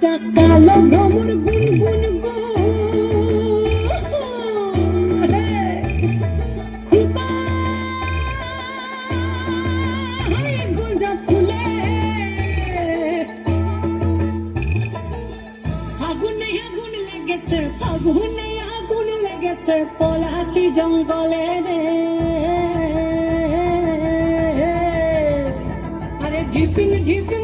একটা কালো ভ্রমর গুনগুন ফাগুনে আগুন লেগেছে পলাশি জঙ্গলে রে। আরে ঢিপিন ঢিপিন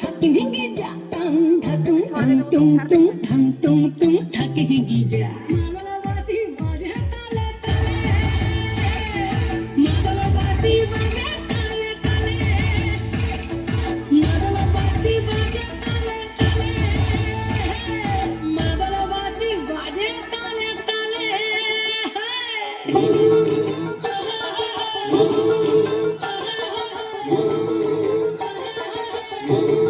থাকে ভেঙে যা টাং ঢাকুং ঢাং টুং টুং ঢাং টুং টুং থাকে ভেঙে যা Thank you.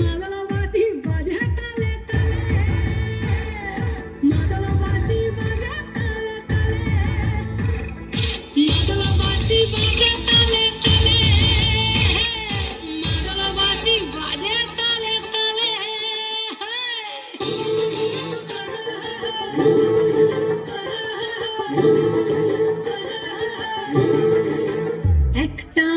একটা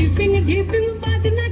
Dipping and dipping, but tonight.